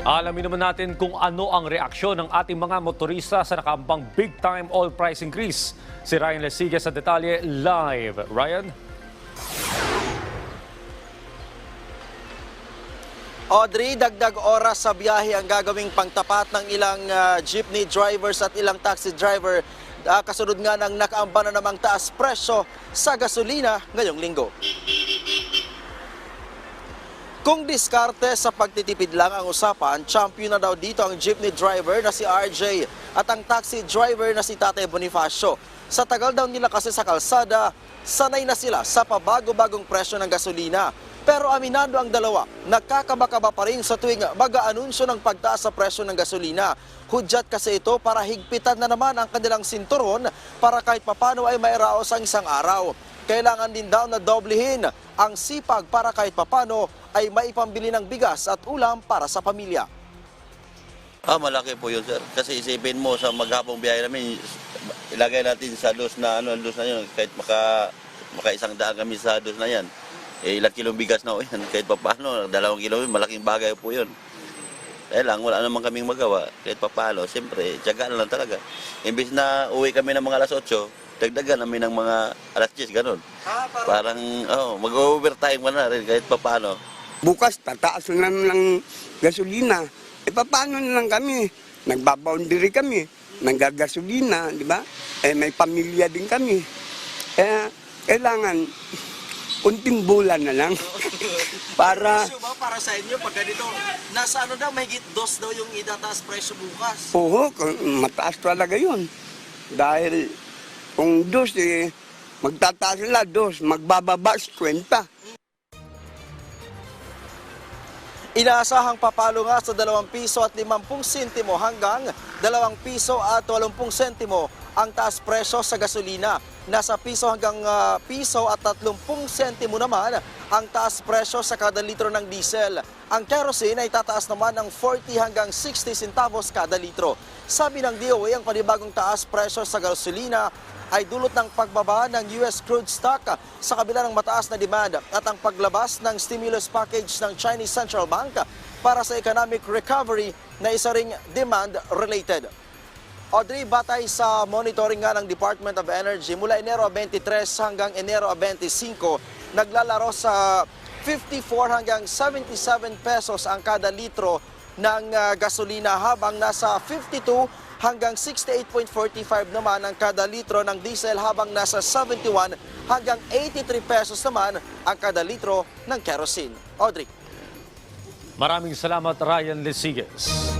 Alamin naman natin kung ano ang reaksyon ng ating mga motorista sa nakaambang big-time oil price increase. Si Ryan Lesigue sa detalye live. Ryan? Audrey, dagdag oras sa biyahe ang gagawing pangtapat ng ilang ah, jeepney drivers at ilang taxi driver. Ah, kasunod nga ng nakaamba na namang taas presyo sa gasolina ngayong linggo. Kung diskarte sa pagtitipid lang ang usapan, champion na daw dito ang jeepney driver na si RJ at ang taxi driver na si Tate Bonifacio. Sa tagal daw nila kasi sa kalsada, sanay na sila sa pabago-bagong presyo ng gasolina. Pero aminado ang dalawa, nagkakabakaba pa rin sa tuwing mag-aanunsyo ng pagtaas sa presyo ng gasolina. Hudyat kasi ito para higpitan na naman ang kanilang sinturon para kahit papano ay mairaos ang isang araw. Kailangan din daw na doblehin ang sipag para kahit papano ay maipambili ng bigas at ulam para sa pamilya. Ah, malaki po yun, sir. Kasi isipin mo sa maghapong biyahe namin, ilagay natin sa dos na ano, dos na yun, kahit maka, maka isang daan kami sa dos na yan. Eh, ilang kilong bigas na o yan, kahit pa paano, dalawang kilo, malaking bagay po yun. Kaya lang, wala naman kaming magawa, kahit pa paano, siyempre, tiyaga na lang talaga. Imbis na uwi kami ng mga alas 8, dagdagan namin ng mga alas 10, ganun. Parang, oh, mag-overtime ka na rin, kahit pa paano. Bukas, tataas na ng gasolina. E paano na lang kami? Nagbaboundary kami. Nanggagasolina, di ba? Eh, may pamilya din kami. Eh, kailangan, unting bulan na lang. Para, Presyo ba para sa inyo pag ganito? Nasa ano daw, mahigit dos daw yung itataas presyo bukas. oo, kung mataas talaga yun. Dahil, kung dos, eh, magtataas sila dos, magbababa 50. Inaasahang papalo nga sa 2 piso at 50 sentimo hanggang 2 piso at 80 sentimo ang taas presyo sa gasolina. Nasa piso hanggang ah, piso at 30 sentimo naman ang taas presyo sa kada litro ng diesel. Ang kerosene ay tataas naman ng 40 hanggang 60 centavos kada litro. Sabi ng DOA, ang panibagong taas presyo sa gasolina ay dulot ng pagbaba ng US crude stock sa kabila ng mataas na demand at ang paglabas ng stimulus package ng Chinese Central Bank para sa economic recovery na isa ring demand-related. Audrey, batay sa monitoring nga ng Department of Energy mula Enero 23 hanggang Enero 25, naglalaro sa 54 hanggang 77 pesos ang kada litro ng ah, gasolina habang nasa 52 hanggang 68.45 naman ang kada litro ng diesel habang nasa 71 hanggang 83 pesos naman ang kada litro ng kerosene. Audrey. Maraming salamat Ryan Lesiges.